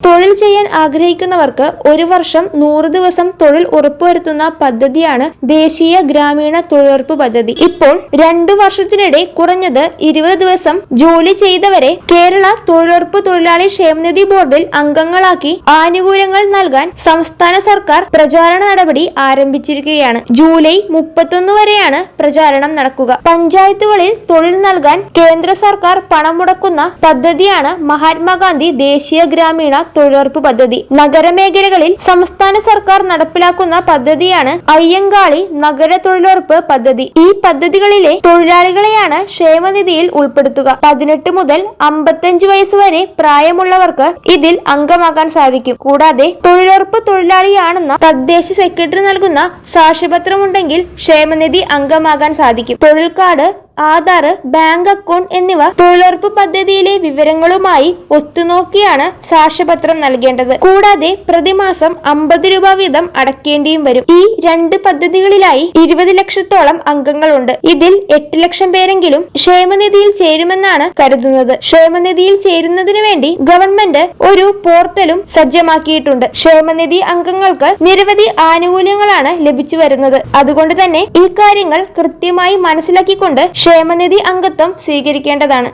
തൊഴിൽ ചെയ്യാൻ ആഗ്രഹിക്കുന്നവർക്ക് ഒരു വർഷം നൂറ് ദിവസം തൊഴിൽ ഉറപ്പുവരുത്തുന്ന പദ്ധതിയാണ് ദേശീയ ഗ്രാമീണ തൊഴിലുറപ്പ് പദ്ധതി. ഇപ്പോൾ രണ്ടു വർഷത്തിനിടെ കുറഞ്ഞത് ഇരുപത് ദിവസം ജോലി ചെയ്തവരെ കേരള തൊഴിലുറപ്പ് തൊഴിലാളി ക്ഷേമനിധി ബോർഡിൽ അംഗങ്ങളാക്കി ആനുകൂല്യങ്ങൾ നൽകാൻ സംസ്ഥാന സർക്കാർ പ്രചാരണ നടപടി ആരംഭിച്ചിരിക്കുകയാണ്. ജൂലൈ മുപ്പത്തൊന്ന് വരെയാണ് പ്രചാരണം നടക്കുക. പഞ്ചായത്തുകളിൽ തൊഴിൽ നൽകാൻ കേന്ദ്ര സർക്കാർ പണം മുടക്കുന്ന പദ്ധതിയാണ് മഹാത്മാഗാന്ധി ദേശീയ ഗ്രാമീണ തൊഴിലുറപ്പ് പദ്ധതി. നഗരമേഖലകളിൽ സംസ്ഥാന സർക്കാർ നടപ്പിലാക്കുന്ന പദ്ധതിയാണ് അയ്യങ്കാളി നഗര തൊഴിലുറപ്പ് പദ്ധതി. ഈ പദ്ധതികളിലെ തൊഴിലാളികളെയാണ് ക്ഷേമനിധിയിൽ ഉൾപ്പെടുത്തുക. പതിനെട്ട് മുതൽ അമ്പത്തഞ്ച് വയസ്സ് വരെ പ്രായമുള്ളവർക്ക് ഇതിൽ അംഗമാകാൻ സാധിക്കും. കൂടാതെ തൊഴിലുറപ്പ് തൊഴിലാളിയാണെന്ന തദ്ദേശ സെക്രട്ടറി നൽകുന്ന സാക്ഷ്യപത്രമുണ്ടെങ്കിൽ ക്ഷേമനിധി അംഗമാകാൻ സാധിക്കും. തൊഴിൽ കാർഡ് ആധാർ ബാങ്ക് അക്കൗണ്ട് എന്നിവ തൊഴിലുറപ്പ് പദ്ധതിയിലെ വിവരങ്ങളുമായി ഒത്തുനോക്കിയാണ് സാക്ഷ്യപത്രം നൽകേണ്ടത്. കൂടാതെ പ്രതിമാസം അമ്പത് രൂപ വീതം അടക്കേണ്ടിയും വരും. ഈ രണ്ട് പദ്ധതികളിലായി ഇരുപത് ലക്ഷത്തോളം അംഗങ്ങളുണ്ട്. ഇതിൽ എട്ട് ലക്ഷം പേരെങ്കിലും ക്ഷേമനിധിയിൽ ചേരുമെന്നാണ് കരുതുന്നത്. ക്ഷേമനിധിയിൽ ചേരുന്നതിനു വേണ്ടി ഗവൺമെന്റ് ഒരു പോർട്ടലും സജ്ജമാക്കിയിട്ടുണ്ട്. ക്ഷേമനിധി അംഗങ്ങൾക്ക് നിരവധി ആനുകൂല്യങ്ങളാണ് ലഭിച്ചു വരുന്നത്. അതുകൊണ്ട് തന്നെ ഈ കാര്യങ്ങൾ കൃത്യമായി മനസ്സിലാക്കിക്കൊണ്ട് ക്ഷേമനിധി അംഗത്വം സ്വീകരിക്കേണ്ടതാണ്.